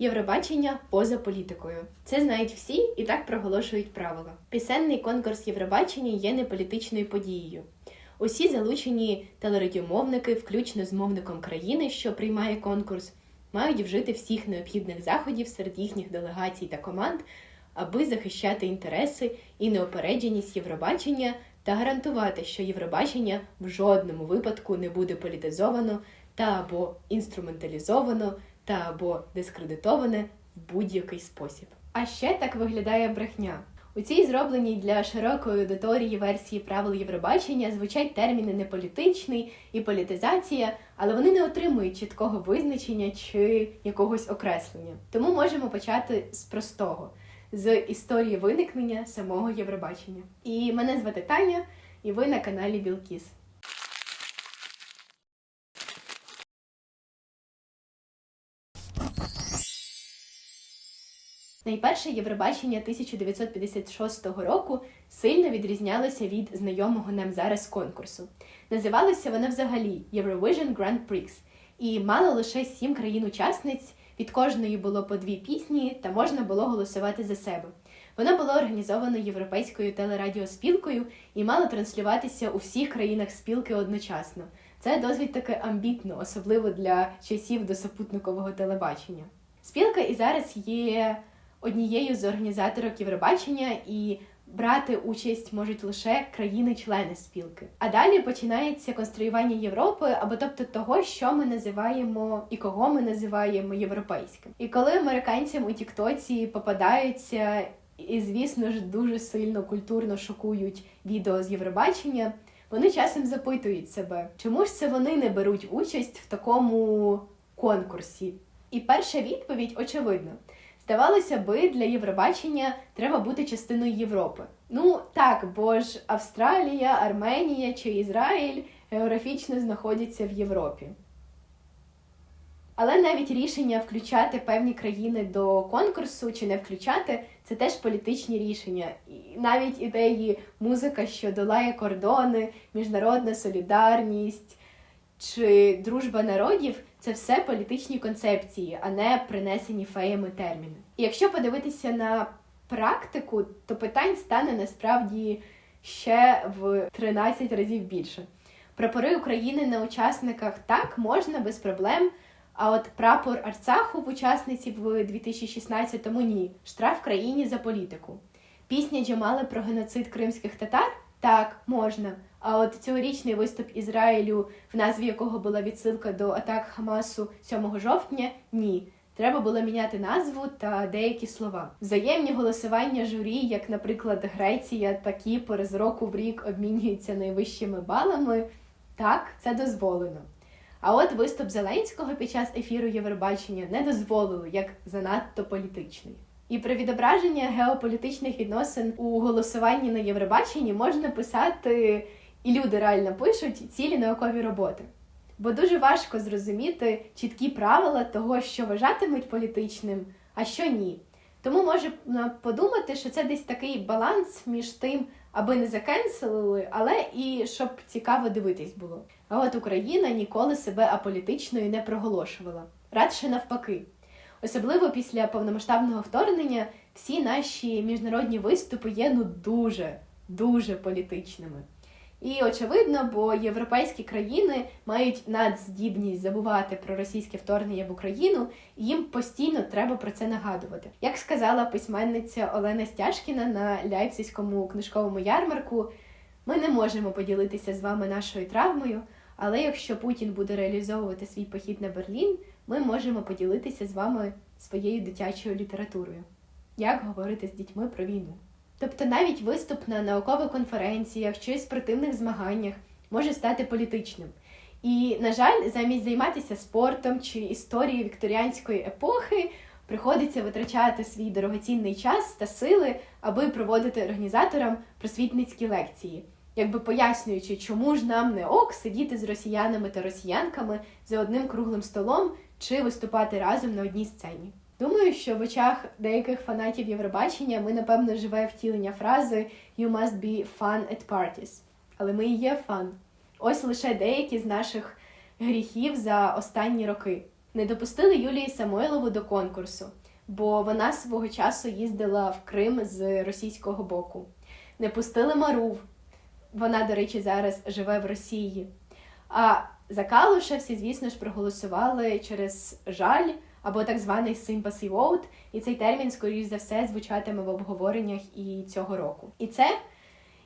Євробачення поза політикою. Це знають всі і так проголошують правила. Пісенний конкурс Євробачення є неполітичною подією. Усі залучені телерадіомовники, включно з мовником країни, що приймає конкурс, мають вжити всіх необхідних заходів серед їхніх делегацій та команд, аби захищати інтереси і неопередженість Євробачення та гарантувати, що Євробачення в жодному випадку не буде політизовано та або інструменталізовано та або дискредитоване в будь-який спосіб. А ще так виглядає брехня. У цій зробленій для широкої аудиторії версії правил Євробачення звучать терміни неполітичний і політизація, але вони не отримують чіткого визначення чи якогось окреслення. Тому можемо почати з простого з історії виникнення самого Євробачення. І мене звати Таня, і ви на каналі Білкіс. Найперше Євробачення 1956 року сильно відрізнялося від знайомого нам зараз конкурсу. Називалося воно взагалі Eurovision Grand Prix і мало лише сім країн-учасниць. Від кожної було по дві пісні, та можна було голосувати за себе. Воно було організовано європейською телерадіоспілкою і мало транслюватися у всіх країнах спілки одночасно. Це досить таки амбітно, особливо для часів досупутникового телебачення. Спілка і зараз є однією з організаторок Євробачення і брати участь можуть лише країни-члени спілки. А далі починається конструювання Європи, або тобто того, що ми називаємо і кого ми називаємо європейським. І коли американцям у Тіктоці попадаються і, звісно ж, дуже сильно культурно шокують відео з Євробачення. Вони часом запитують себе, чому ж це вони не беруть участь в такому конкурсі? І перша відповідь очевидна. Здавалося би, для Євробачення треба бути частиною Європи. Ну так, бо ж Австралія, Арменія чи Ізраїль географічно знаходяться в Європі. Але навіть рішення включати певні країни до конкурсу чи не включати це теж політичні рішення. І навіть ідеї музика, що долає кордони, міжнародна солідарність чи дружба народів це все політичні концепції, а не принесені феями терміни. І якщо подивитися на практику, то питань стане насправді ще в 13 разів більше. Прапори України на учасниках так можна без проблем. А от прапор Арцаху в учасниці в 2016-му ні. Штраф країні за політику. Пісня Джамали про геноцид кримських татар так можна. А от цьогорічний виступ Ізраїлю, в назві якого була відсилка до атак Хамасу 7 жовтня, ні. Треба було міняти назву та деякі слова. Взаємні голосування журі, як, наприклад, Греція та Кіпр з року в рік обмінюються найвищими балами. Так, це дозволено. А от виступ Зеленського під час ефіру Євробачення не дозволили як занадто політичний. І про відображення геополітичних відносин у голосуванні на Євробаченні можна писати, і люди реально пишуть цілі наукові роботи. Бо дуже важко зрозуміти чіткі правила того, що вважатимуть політичним, а що ні. Тому можна подумати, що це десь такий баланс між тим, аби не закенселили, але і щоб цікаво дивитись було. А от Україна ніколи себе аполітичною не проголошувала. Радше навпаки. Особливо після повномасштабного вторгнення всі наші міжнародні виступи є ну дуже, дуже політичними. І очевидно, бо європейські країни мають надздібність забувати про російське вторгнення в Україну, і їм постійно треба про це нагадувати. Як сказала письменниця Олена Стяжкіна на Ляйпцизькому книжковому ярмарку, ми не можемо поділитися з вами нашою травмою, але якщо Путін буде реалізовувати свій похід на Берлін, ми можемо поділитися з вами своєю дитячою літературою. Як говорити з дітьми про війну? Тобто навіть виступ на наукових конференціях чи спортивних змаганнях може стати політичним. І, на жаль, замість займатися спортом чи історією вікторіанської епохи приходиться витрачати свій дорогоцінний час та сили, аби проводити організаторам просвітницькі лекції, якби пояснюючи, чому ж нам не ок сидіти з росіянами та росіянками за одним круглим столом чи виступати разом на одній сцені. Думаю, що в очах деяких фанатів Євробачення ми, напевно, живе втілення фрази «You must be fun at parties». Але ми і є фан. Ось лише деякі з наших гріхів за останні роки. Не допустили Юлії Самойлову до конкурсу, бо вона свого часу їздила в Крим з російського боку. Не пустили Марув. Вона, до речі, зараз живе в Росії. А за Калуша всі, звісно ж, проголосували через жаль або так званий sympathy vote, і цей термін, скоріш за все, звучатиме в обговореннях і цього року. І це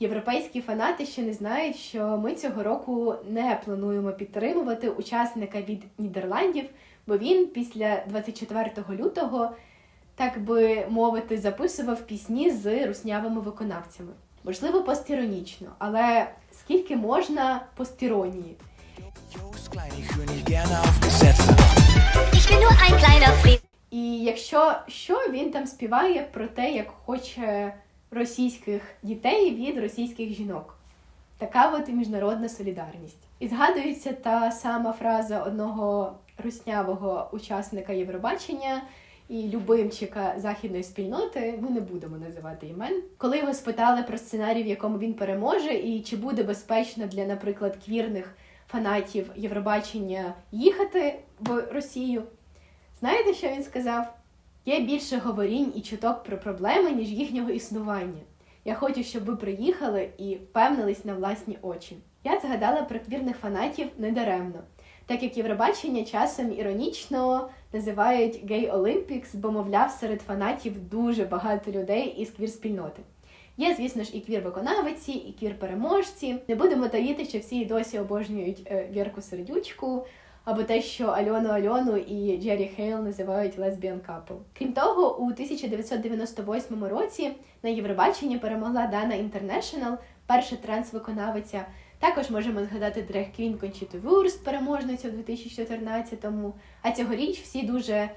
європейські фанати ще не знають, що ми цього року не плануємо підтримувати учасника від Нідерландів, бо він після 24 лютого, так би мовити, записував пісні з руснявими виконавцями. Можливо, постіронічно, але скільки можна постіронії? І якщо що він там співає про те, як хоче російських дітей від російських жінок. Така от міжнародна солідарність. І згадується та сама фраза одного руснявого учасника Євробачення і любимчика західної спільноти. Ми не будемо називати імен. Коли його спитали про сценарій, в якому він переможе, і чи буде безпечно для, наприклад, квірних фанатів Євробачення їхати в Росію. Знаєте, що він сказав? Є більше говорінь і чуток про проблеми, ніж їхнього існування. Я хочу, щоб ви приїхали і впевнились на власні очі. Я згадала про квірних фанатів недаремно, так як Євробачення часом іронічно називають Gay Olympics, бо, мовляв, серед фанатів дуже багато людей із квір-спільноти. Є, звісно ж, і квір-виконавиці, і квір-переможці. Не будемо таїти, що всі досі обожнюють е, Вірку Сердючку, або те, що Альону Альону і Джері Хейл називають лесбіан капл. Крім того, у 1998 році на Євробаченні перемогла Дана Інтернешнл, перша транс-виконавиця. Також можемо згадати дрег Квін Кончіту Вюрст, переможницю у 2014-му. А цьогоріч всі дуже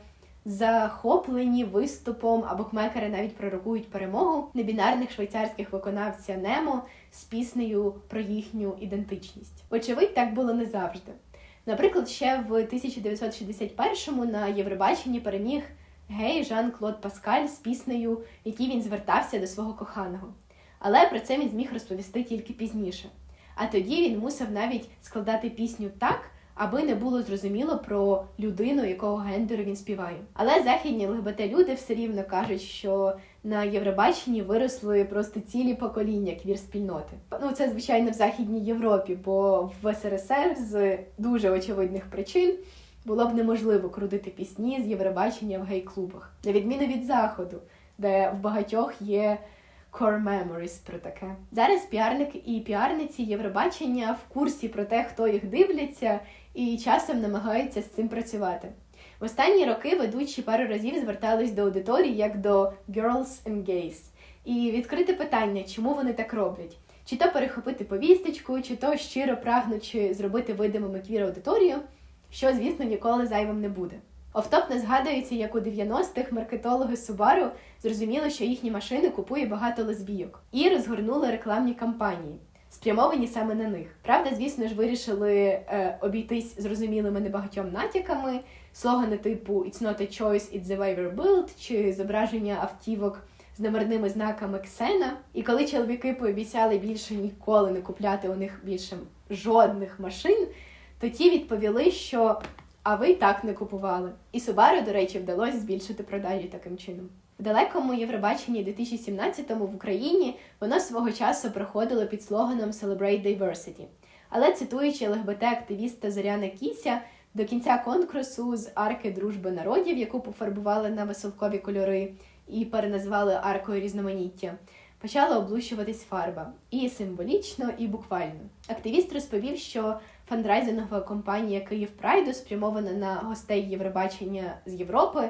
захоплені виступом, а букмекери навіть пророкують перемогу небінарних швейцарських виконавця Немо з піснею про їхню ідентичність. Вочевидь, так було не завжди. Наприклад, ще в 1961-му на Євробаченні переміг гей Жан-Клод Паскаль з піснею, в якій він звертався до свого коханого. Але про це він зміг розповісти тільки пізніше. А тоді він мусив навіть складати пісню так, аби не було зрозуміло про людину, якого гендеру він співає. Але західні ЛГБТ люди все рівно кажуть, що на Євробаченні виросли просто цілі покоління квір-спільноти. Ну це звичайно в Західній Європі, бо в СРСР з дуже очевидних причин було б неможливо крутити пісні з Євробачення в гей-клубах, на відміну від заходу, де в багатьох є core memories про таке. Зараз піарник і піарниці Євробачення в курсі про те, хто їх дивляться, і часом намагаються з цим працювати. В останні роки ведучі пару разів звертались до аудиторії як до girls and gays. І відкрите питання, чому вони так роблять? Чи то перехопити повісточку, чи то щиро прагнучи зробити видимими квір аудиторію, що, звісно, ніколи зайвим не буде. Офтоп згадується, як у 90-х маркетологи Subaru зрозуміли, що їхні машини купує багато лесбійок, і розгорнули рекламні кампанії, спрямовані саме на них. Правда, звісно ж, вирішили е, обійтись зрозумілими небагатьом натяками, слогани типу «It's not a choice, it's the way we're built» чи зображення автівок з номерними знаками Ксена. І коли чоловіки пообіцяли більше ніколи не купляти у них більше жодних машин, то ті відповіли, що а ви й так не купували. І Subaru, до речі, вдалося збільшити продажі таким чином. В далекому Євробаченні 2017-му в Україні воно свого часу проходило під слоганом Celebrate Diversity. Але цитуючи ЛГБТ-активіста Зоряна Кіся, до кінця конкурсу з арки дружби народів, яку пофарбували на веселкові кольори і переназвали аркою різноманіття, почала облущуватись фарба і символічно, і буквально. Активіст розповів, що фандрайзингова компанія Київ Прайду, спрямована на гостей Євробачення з Європи,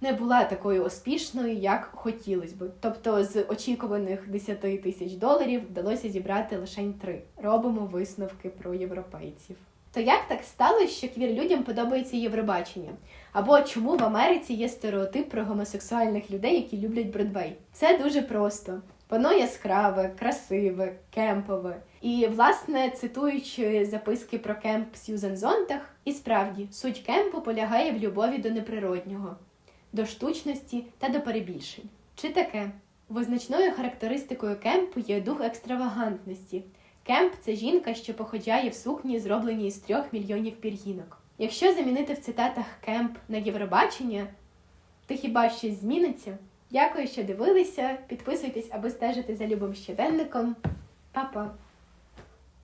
не була такою успішною, як хотілося б. Тобто з очікуваних 10 тисяч доларів вдалося зібрати лише три. Робимо висновки про європейців. То як так сталося, що квір людям подобається Євробачення? Або чому в Америці є стереотип про гомосексуальних людей, які люблять Бродвей? Все дуже просто. Воно яскраве, красиве, кемпове. І, власне, цитуючи записки про кемп Сьюзен Зонтах, і справді суть кемпу полягає в любові до неприроднього, до штучності та до перебільшень. Чи таке? Визначною характеристикою кемпу є дух екстравагантності. Кемп це жінка, що походяє в сукні, зробленій з трьох мільйонів пір'їнок. Якщо замінити в цитатах кемп на Євробачення, то хіба щось зміниться? Дякую, що дивилися. Підписуйтесь, аби стежити за любим щоденником. Па-па!